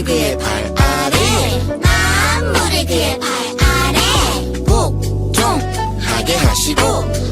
만물을 그의 발 아래 만물을 그의 발 아래. 복종하게 하시고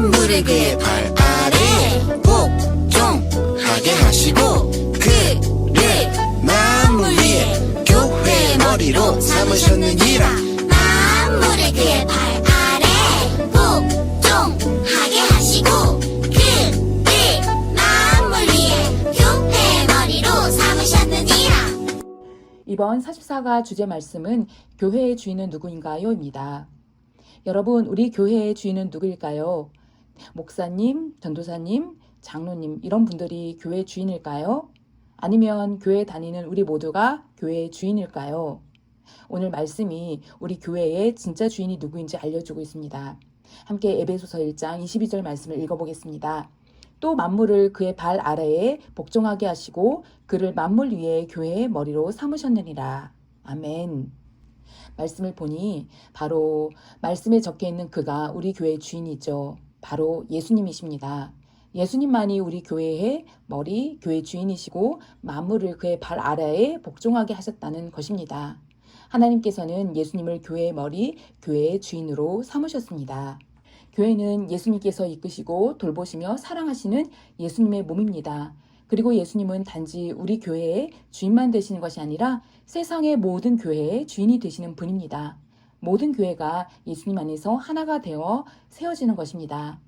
그의 발 아래 복종하게 하시고 그를 만물 위에 교회 머리로 삼으셨느니라 만물을 그의 발 아래 복종하게 하시고 그를 만물 위에 교회 머리로 삼으셨느니라 이번 44가 주제 말씀은 교회의 주인은 누구인가요? 입니다. 여러분, 우리 교회의 주인은 누구일까요? 목사님, 전도사님, 장로님, 이런 분들이 교회 주인일까요? 아니면 교회 다니는 우리 모두가 교회의 주인일까요? 오늘 말씀이 우리 교회의 진짜 주인이 누구인지 알려주고 있습니다. 함께 에베소서 1장 22절 말씀을 읽어보겠습니다. 또 만물을 그의 발 아래에 복종하게 하시고 그를 만물 위에 교회의 머리로 삼으셨느니라. 아멘. 말씀을 보니 바로 말씀에 적혀 있는 그가 우리 교회의 주인이죠. 바로 예수님이십니다. 예수님만이 우리 교회의 머리, 교회 주인이시고 만물을 그의 발 아래에 복종하게 하셨다는 것입니다. 하나님께서는 예수님을 교회의 머리, 교회의 주인으로 삼으셨습니다. 교회는 예수님께서 이끄시고 돌보시며 사랑하시는 예수님의 몸입니다. 그리고 예수님은 단지 우리 교회의 주인만 되시는 것이 아니라 세상의 모든 교회의 주인이 되시는 분입니다. 모든 교회가 예수님 안에서 하나가 되어 세워지는 것입니다.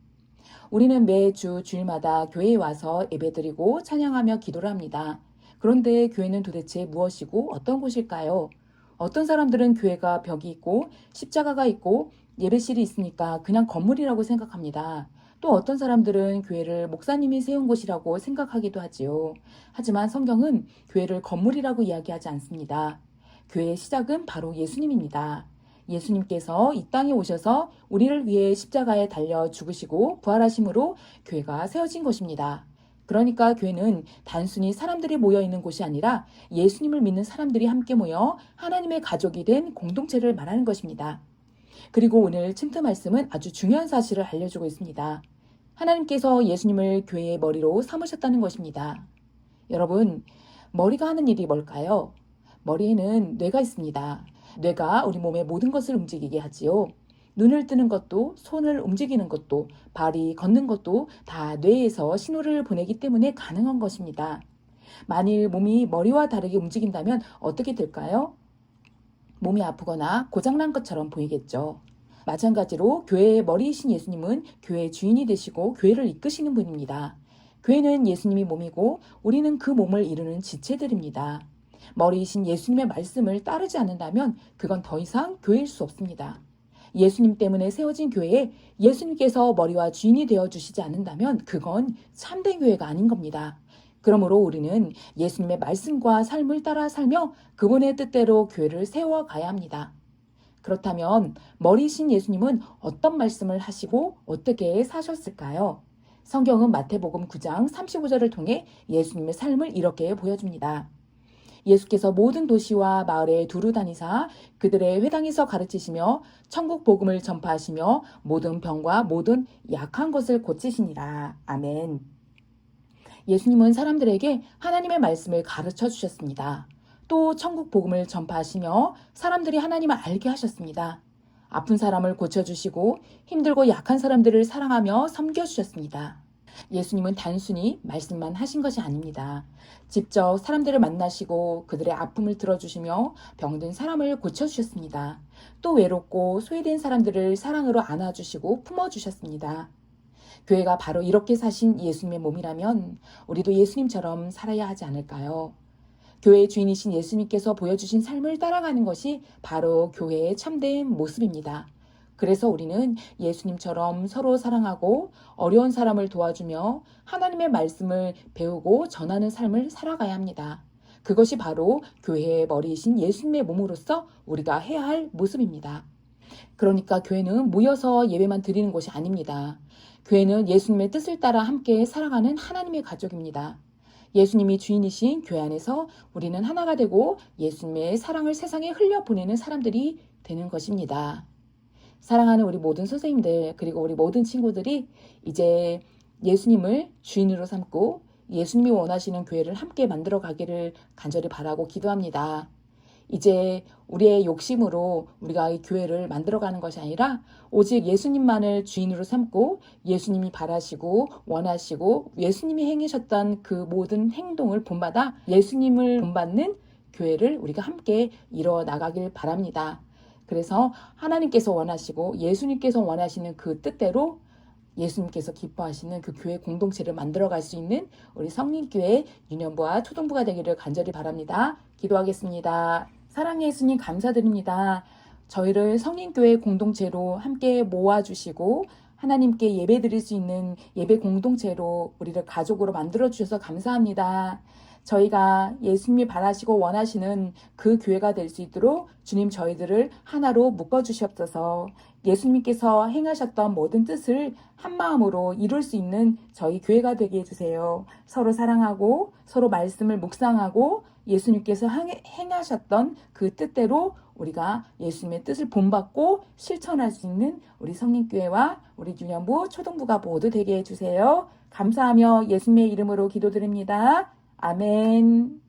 우리는 매주 주일마다 교회에 와서 예배드리고 찬양하며 기도를 합니다. 그런데 교회는 도대체 무엇이고 어떤 곳일까요? 어떤 사람들은 교회가 벽이 있고 십자가가 있고 예배실이 있으니까 그냥 건물이라고 생각합니다. 또 어떤 사람들은 교회를 목사님이 세운 곳이라고 생각하기도 하지요. 하지만 성경은 교회를 건물이라고 이야기하지 않습니다. 교회의 시작은 바로 예수님입니다. 예수님께서 이 땅에 오셔서 우리를 위해 십자가에 달려 죽으시고 부활하심으로 교회가 세워진 것입니다. 그러니까 교회는 단순히 사람들이 모여 있는 곳이 아니라 예수님을 믿는 사람들이 함께 모여 하나님의 가족이 된 공동체를 말하는 것입니다. 그리고 오늘 츤트 말씀은 아주 중요한 사실을 알려주고 있습니다. 하나님께서 예수님을 교회의 머리로 삼으셨다는 것입니다. 여러분, 머리가 하는 일이 뭘까요? 머리에는 뇌가 있습니다. 뇌가 우리 몸의 모든 것을 움직이게 하지요. 눈을 뜨는 것도, 손을 움직이는 것도, 발이 걷는 것도 다 뇌에서 신호를 보내기 때문에 가능한 것입니다. 만일 몸이 머리와 다르게 움직인다면 어떻게 될까요? 몸이 아프거나 고장난 것처럼 보이겠죠. 마찬가지로 교회의 머리이신 예수님은 교회의 주인이 되시고 교회를 이끄시는 분입니다. 교회는 예수님이 몸이고 우리는 그 몸을 이루는 지체들입니다. 머리이신 예수님의 말씀을 따르지 않는다면 그건 더 이상 교회일 수 없습니다. 예수님 때문에 세워진 교회에 예수님께서 머리와 주인이 되어 주시지 않는다면 그건 참된 교회가 아닌 겁니다. 그러므로 우리는 예수님의 말씀과 삶을 따라 살며 그분의 뜻대로 교회를 세워가야 합니다. 그렇다면 머리신 예수님은 어떤 말씀을 하시고 어떻게 사셨을까요? 성경은 마태복음 9장 35절을 통해 예수님의 삶을 이렇게 보여줍니다. 예수께서 모든 도시와 마을에 두루 다니사 그들의 회당에서 가르치시며 천국 복음을 전파하시며 모든 병과 모든 약한 것을 고치시니라. 아멘. 예수님은 사람들에게 하나님의 말씀을 가르쳐 주셨습니다. 또 천국 복음을 전파하시며 사람들이 하나님을 알게 하셨습니다. 아픈 사람을 고쳐주시고 힘들고 약한 사람들을 사랑하며 섬겨주셨습니다. 예수님은 단순히 말씀만 하신 것이 아닙니다. 직접 사람들을 만나시고 그들의 아픔을 들어주시며 병든 사람을 고쳐주셨습니다. 또 외롭고 소외된 사람들을 사랑으로 안아주시고 품어주셨습니다. 교회가 바로 이렇게 사신 예수님의 몸이라면 우리도 예수님처럼 살아야 하지 않을까요? 교회의 주인이신 예수님께서 보여주신 삶을 따라가는 것이 바로 교회의 참된 모습입니다. 그래서 우리는 예수님처럼 서로 사랑하고 어려운 사람을 도와주며 하나님의 말씀을 배우고 전하는 삶을 살아가야 합니다. 그것이 바로 교회의 머리이신 예수님의 몸으로서 우리가 해야 할 모습입니다. 그러니까 교회는 모여서 예배만 드리는 곳이 아닙니다. 교회는 예수님의 뜻을 따라 함께 살아가는 하나님의 가족입니다. 예수님이 주인이신 교회 안에서 우리는 하나가 되고 예수님의 사랑을 세상에 흘려보내는 사람들이 되는 것입니다. 사랑하는 우리 모든 선생님들, 그리고 우리 모든 친구들이 이제 예수님을 주인으로 삼고 예수님이 원하시는 교회를 함께 만들어 가기를 간절히 바라고 기도합니다. 이제 우리의 욕심으로 우리가 이 교회를 만들어가는 것이 아니라 오직 예수님만을 주인으로 삼고 예수님이 바라시고 원하시고 예수님이 행하셨던 그 모든 행동을 본받아 예수님을 본받는 교회를 우리가 함께 이뤄 나가길 바랍니다. 그래서 하나님께서 원하시고 예수님께서 원하시는 그 뜻대로 예수님께서 기뻐하시는 그 교회 공동체를 만들어갈 수 있는 우리 성린교회 유년부와 초등부가 되기를 간절히 바랍니다. 기도하겠습니다. 사랑의 예수님 감사드립니다. 저희를 성린교회 공동체로 함께 모아주시고 하나님께 예배 드릴 수 있는 예배 공동체로 우리를 가족으로 만들어 주셔서 감사합니다. 저희가 예수님이 바라시고 원하시는 그 교회가 될 수 있도록 주님 저희들을 하나로 묶어 주시옵소서. 예수님께서 행하셨던 모든 뜻을 한 마음으로 이룰 수 있는 저희 교회가 되게 해 주세요. 서로 사랑하고 서로 말씀을 묵상하고 예수님께서 행- 행하셨던 그 뜻대로 우리가 예수님의 뜻을 본받고 실천할 수 있는 우리 성린교회와 우리 유년부, 초등부가 모두 되게 해주세요. 감사하며 예수님의 이름으로 기도드립니다. 아멘.